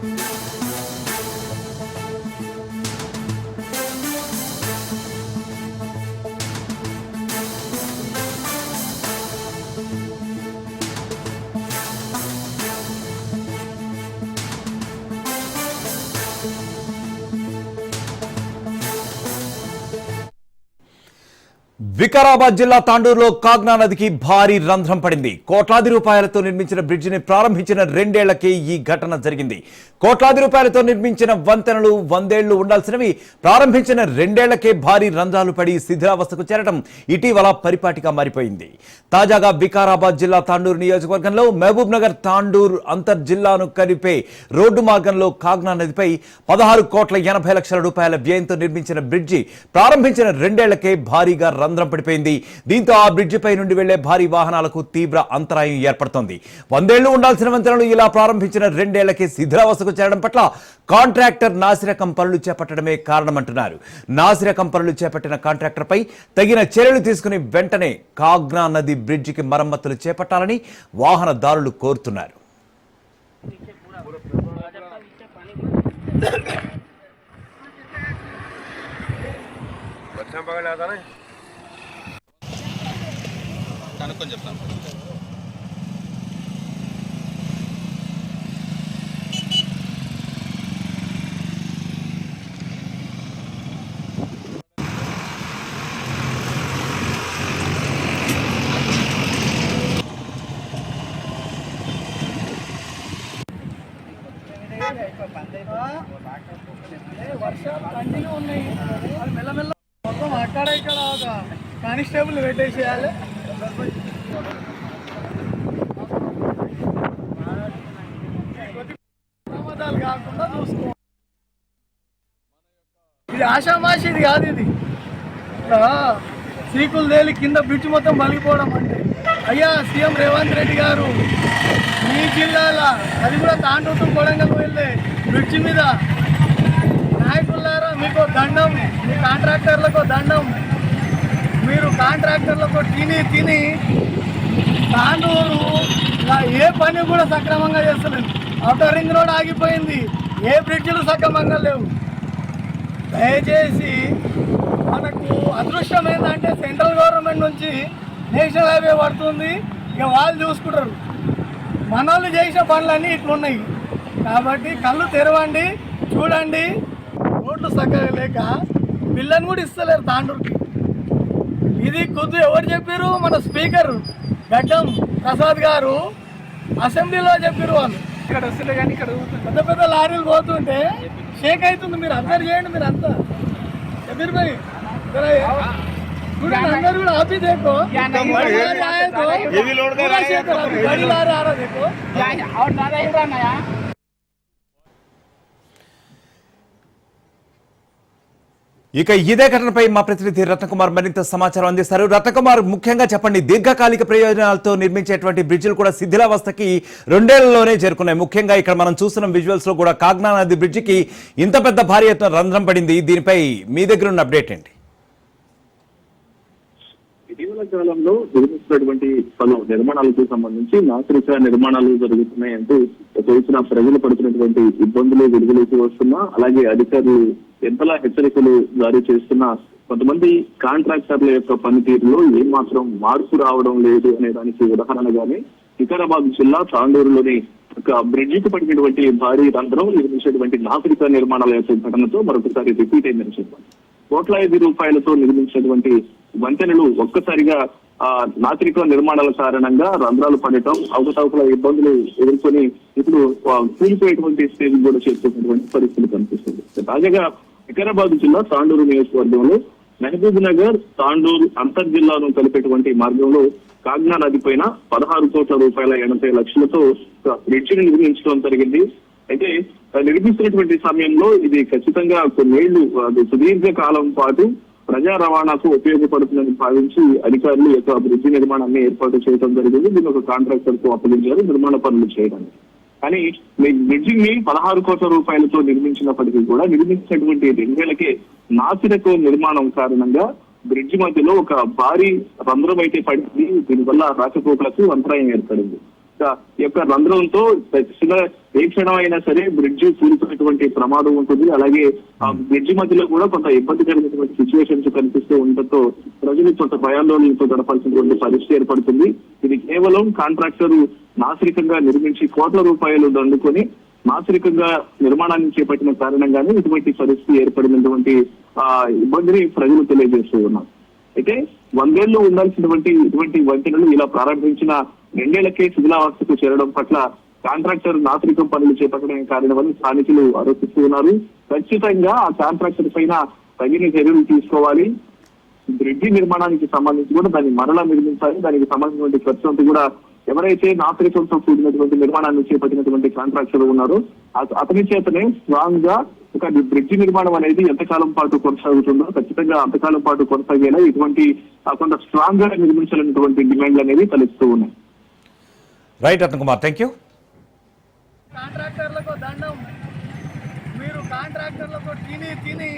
Thank you. Vikarabad జిల్లా తాండూరులో కాగ్నా నదికి భారీ రంధ్రం పడింది. కోట్లాది రూపాయలతో నిర్మించిన బ్రిడ్జిని ప్రారంభించిన రెండేళ్ళకే ఈ ఘటన జరిగింది. కోట్లాది రూపాయలతో నిర్మించిన వంతెనలు వందేళ్ళు ఉండాల్సినవి ప్రారంభించిన రెండేళ్ళకే భారీ రంధ్రాలు పడి శిథిరావస్థకు చేరడం ఇటీవల పరిపాటిగా మారిపోయింది. తాజాగా వికారాబాద్ జిల్లా తాండూరు నియోజకవర్గంలో మహబూబ్ నగర్ తాండూరు అంతర్ జిల్లాను కలిపే రోడ్డు మార్గంలో కాగ్నా నదిపై పదహారు కోట్ల ఎనభై లక్షల రూపాయల వ్యయంతో నిర్మించిన బ్రిడ్జి ప్రారంభించిన రెండేళ్ళకే భారీగా రంధ్రం పడిపోయింది. దీంతో ఆ బ్రిడ్జిపై నుండి వెళ్ళే భారీ వాహనాలకు తీవ్ర అంతరాయం ఏర్పడుతోంది. వందేళ్ళు ఉండాల్సిన వంతెనలు ఇలా ప్రారంభించిన రెండేళ్ళకే శిథిలావస్థకు చేరడం పట్ల కాంట్రాక్టర్ నాసిరకం పనులు చేపట్టడమే కారణమంటున్నారు. నాసిరకం పనులు చేపట్టిన కాంట్రాక్టర్పై తగిన చర్యలు తీసుకుని వెంటనే కాగ్నా నది బ్రిడ్జికి మరమ్మతులు చేపట్టాలని వాహనదారులు కోరుతున్నారు. వర్షం పగలేదా కనుక్కొని చెప్తాను వర్షాలు కంటిన్యూ ఉన్నాయి. మెల్లమెల్ల మొత్తం అక్కడ ఇక్కడ ఒక కానిస్టేబుల్ పెట్టేసేయాలి. ప్రమాదాలు కాకుండా చూసుకో ఇది ఆషామాషిది కాదు ఇది. సీకులు తేలి కింద బ్రిడ్జ్ మొత్తం పలిగిపోవడం అంటే. అయ్యా సీఎం రేవంత్ రెడ్డి గారు మీ జిల్లాల అది కూడా తాండూరు కొడంగల్ వెళ్ళే బ్రిడ్జ్ మీద నాయకులారా మీకు దండం మీ కాంట్రాక్టర్లకు దండం. మీరు కాంట్రాక్టర్లకు తిని తిని తాండూరు ఏ పని కూడా సక్రమంగా చేస్తలేదు. అవుటర్ రింగ్ రోడ్ ఆగిపోయింది. ఏ బ్రిడ్జిలు సక్రమంగా లేవు. దయచేసి మనకు అదృష్టం ఏంటంటే సెంట్రల్ గవర్నమెంట్ నుంచి నేషనల్ హైవే పడుతుంది. ఇక వాళ్ళు చూసుకుంటారు. మన వాళ్ళు చేసిన పనులన్నీ ఇట్లున్నాయి. కాబట్టి కళ్ళు తెరవండి చూడండి. రోడ్లు సక్కగా లేక పిల్లని కూడా ఇస్తలేరు తాండూరుకి. ఇది కొద్ది ఎవరు చెప్పారు మన స్పీకర్ గడ్డం ప్రసాద్ గారు అసెంబ్లీలో చెప్పారు వాళ్ళు. ఇక్కడ వస్తుంది కానీ ఇక్కడ పెద్ద పెద్ద లారీలు పోతుంటే షేక్ అవుతుంది మీరు అందరు చేయండి మీరు అంతా. ఎదురు పోయి. కూడా లారీ ఇక ఇదే ఘటనపై మా ప్రతినిధి రత్నకుమార్ మరింత సమాచారం అందిస్తారు. రత్నకుమార్ ముఖ్యంగా చెప్పండి దీర్ఘకాలిక ప్రయోజనాలతో నిర్మించేటువంటి బ్రిడ్జిలు కూడా శిథిలావస్థకి రెండేళ్ళలోనే చేరుకున్నాయి. ముఖ్యంగా ఇక్కడ మనం చూస్తున్న విజువల్స్లో కూడా కాగ్నా నది బ్రిడ్జికి ఇంత పెద్ద భారీ ఎత్తున రంధ్రం పడింది. దీనిపై మీ దగ్గర ఉన్న అప్డేట్ ఏంటి? ఇటీవల కాలంలో జరుగుతున్నటువంటి పలు నిర్మాణాలకు సంబంధించి నాగరిక నిర్మాణాలు జరుగుతున్నాయంటూ తెలిసిన ప్రజలు పడుతున్నటువంటి ఇబ్బందులు విడుదలకి వస్తున్నా అలాగే అధికారులు ఎంతలా హెచ్చరికలు జారీ చేస్తున్నా కొంతమంది కాంట్రాక్టర్ల యొక్క పనితీరులో ఏమాత్రం మార్పు రావడం లేదు అనే దానికి ఉదాహరణగానే వికారాబాద్ జిల్లా తాండూరులోని ఒక బ్రిడ్జికి పడినటువంటి భారీ రంధ్రం నిర్మించేటువంటి నాగరిక నిర్మాణాల యొక్క ఘటనతో మరొకసారి రిపీట్ అయిందని చెప్పాలి కోట్లాది రూపాయలతో నిర్మించినటువంటి వంతెనలు ఒక్కసారిగా ఆ నాగరిక నిర్మాణాల కారణంగా రంధ్రాలు పడటం అవకతవకల ఇబ్బందులు ఎదుర్కొని ఇప్పుడు కూలిపోయేటువంటి స్టేజ్ కూడా చేరుకున్నటువంటి పరిస్థితులు కనిపిస్తుంది. తాజాగా వికారాబాద్ జిల్లా తాండూరు నియోజకవర్గంలో మహబూబ్ నగర్ తాండూరు అంతర్ జిల్లాను కలిపేటువంటి మార్గంలో కాగ్నా నది పైన పదహారు కోట్ల రూపాయల ఎనభై లక్షలతో బ్రిడ్జిని నిర్మించడం జరిగింది. అయితే నిర్మిస్తున్నటువంటి సమయంలో ఇది ఖచ్చితంగా కొన్నేళ్ళు సుదీర్ఘ కాలం పాటు ప్రజా రవాణాకు ఉపయోగపడుతుందని భావించి అధికారులు యొక్క బ్రిడ్జి నిర్మాణాన్ని ఏర్పాటు చేయడం జరిగింది. దీన్ని ఒక కాంట్రాక్టర్కు అప్పగించారు. నిర్మాణ పనులు చేయడానికి. కానీ బ్రిడ్జింగ్ బ్రిడ్జిని పదహారు కోట్ల రూపాయలతో నిర్మించినప్పటికీ కూడా నిర్మించినటువంటి రెండేళ్ళకే నాసిరకం నిర్మాణం కారణంగా బ్రిడ్జి మధ్యలో ఒక భారీ రంధ్రం అయితే పడింది. దీనివల్ల రాకపోకలకు అంతరాయం ఏర్పడింది. యొక్క రంధ్రంతో ఖచ్చితంగా ఏ క్షణం అయినా సరే బ్రిడ్జ్ కూలిపోయినటువంటి ప్రమాదం ఉంటుంది. అలాగే ఆ బ్రిడ్జ్ మధ్యలో కూడా కొంత ఇబ్బందికరమైనటువంటి సిచ్యువేషన్స్ కనిపిస్తూ ఉండటంతో ప్రజలు కొంత భయాందోళనతో గడపాల్సినటువంటి పరిస్థితి ఏర్పడుతుంది. ఇది కేవలం కాంట్రాక్టర్ నాసిరికంగా నిర్మించి కోట్ల రూపాయలు దండుకొని నాసిరికంగా నిర్మాణాన్ని చేపట్టిన కారణంగానే ఇటువంటి పరిస్థితి ఏర్పడినటువంటి ఆ ఇబ్బందిని ప్రజలు తెలియజేస్తూ ఉన్నారు. అయితే వందేళ్ళు ఉండాల్సినటువంటి ఇటువంటి వంతెనలు ఇలా ప్రారంభించిన రెండేళ్ళకే శిథిలావస్థకు చేరడం పట్ల కాంట్రాక్టర్ నాగరికం పనులు చేపట్టడం కారణమని స్థానికులు ఆరోపిస్తూ ఉన్నారు. ఖచ్చితంగా ఆ కాంట్రాక్టర్ పైన తగిన చర్యలు తీసుకోవాలి. బ్రిడ్జి నిర్మాణానికి సంబంధించి కూడా దాన్ని మరలా నిర్మించాలి. దానికి సంబంధించినటువంటి ఖర్చు అంతా కూడా ఎవరైతే నాగరికంతో కూడినటువంటి నిర్మాణాన్ని చేపట్టినటువంటి కాంట్రాక్టర్ ఉన్నారో అతని చేతనే స్ట్రాంగ్గా ఒక బ్రిడ్జి నిర్మాణం అనేది ఎంతకాలం పాటు కొనసాగుతుందో ఖచ్చితంగా అంతకాలం పాటు కొనసాగేలా ఇటువంటి కొంత స్ట్రాంగ్గా నిర్మించాలనేటువంటి డిమాండ్లు అనేవి తలెత్తూ ఉన్నాయి. Right Ratna Kumar thank you కాంట్రాక్టర్లకు దండం. మీరు కాంట్రాక్టర్లకు తిని తిని